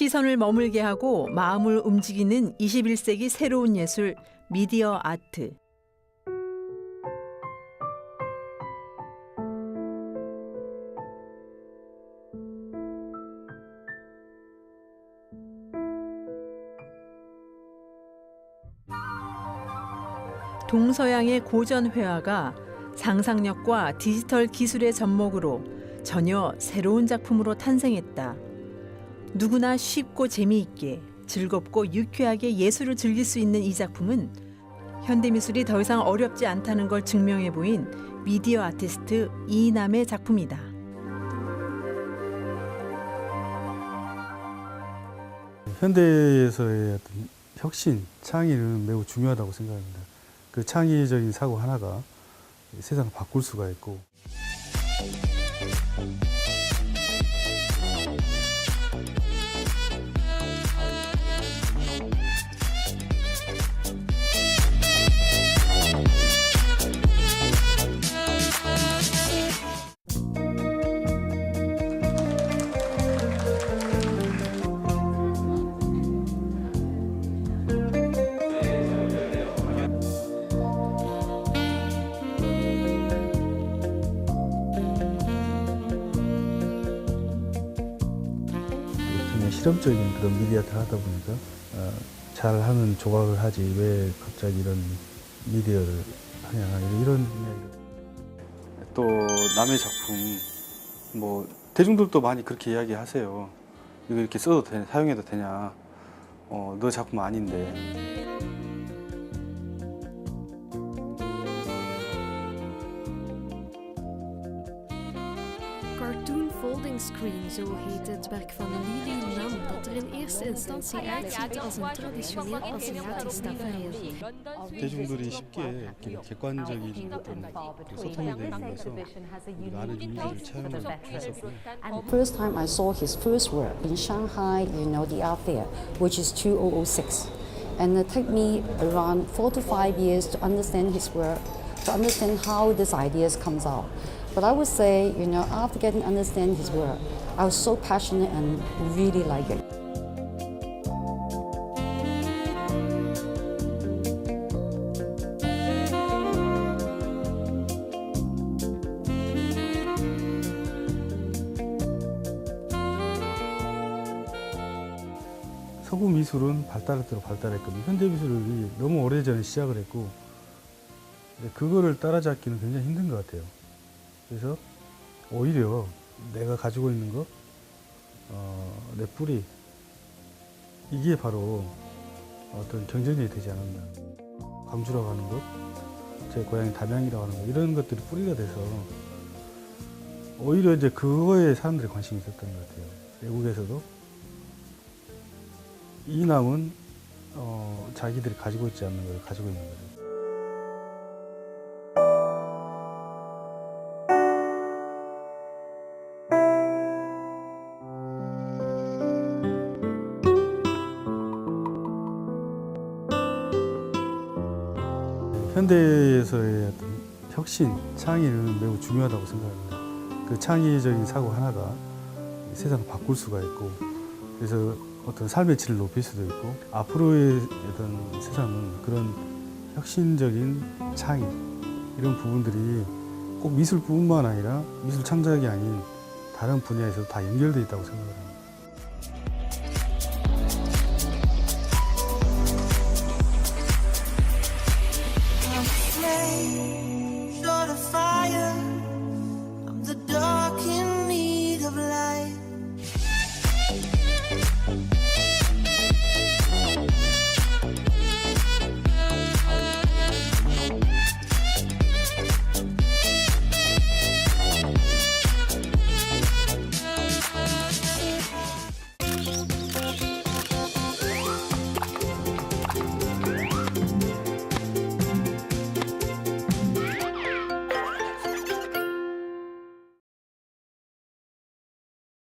시선을 머물게 하고 마음을 움직이는 21세기 새로운 예술 미디어 아트. 동서양의 고전 회화가 상상력과 디지털 기술의 접목으로 전혀 새로운 작품으로 탄생했다. 누구나 쉽고 재미있게 즐겁고 유쾌하게 예술을 즐길 수 있는 이 작품은 현대미술이 더 이상 어렵지 않다는 걸 증명해 보인 미디어 아티스트 이남의 작품이다. 현대에서의 어떤 혁신, 창의는 매우 중요하다고 생각합니다. 그 창의적인 사고 하나가 세상을 바꿀 수가 있고 실험적인 그런 미디어를 하다 보니까 어, 잘하는 조각을 하지 왜 갑자기 이런 미디어를 하냐 이런 또 남의 작품 뭐 대중들도 많이 그렇게 이야기하세요. 이거 이렇게 써도 되, 사용해도 되냐? 어, 너 작품 아닌데. Cartoon Folding Screen, zo heet het werk van Lili Nam, dat er in eerste instantie uitziet als een traditioneel Aziatisch tafereel. 대중들이 쉽게 이렇게 객관적인 어떤 그 소통이 되는 거서 많은 이미지를 차용을 했었고요. The first time I saw his first work in Shanghai, you know, the art fair, which is 2006. And it took me around four to five years to understand his work, to understand how these ideas comes out. But I would say, you know, after getting understand his work, I was so passionate and really like it. 서구 미술은 발달할 대로 발달했거든요. 현대 미술이 너무 오래전에 시작을 했고, 근데 그거를 따라잡기는 굉장히 힘든 것 같아요. 그래서 오히려 내가 가지고 있는 것, 어, 내 뿌리, 이게 바로 어떤 경쟁력이 되지 않았나. 광주라고 하는 것, 제 고향이 담양이라고 하는 것, 이런 것들이 뿌리가 돼서 오히려 이제 그거에 사람들이 관심이 있었던 것 같아요. 외국에서도 이 남은 어, 자기들이 가지고 있지 않는 걸 가지고 있는 거죠. 현대에서의 어떤 혁신, 창의는 매우 중요하다고 생각합니다. 그 창의적인 사고 하나가 세상을 바꿀 수가 있고 그래서 어떤 삶의 질을 높일 수도 있고 앞으로의 어떤 세상은 그런 혁신적인 창의 이런 부분들이 꼭 미술뿐만 아니라 미술 창작이 아닌 다른 분야에서 다 연결되어 있다고 생각합니다. say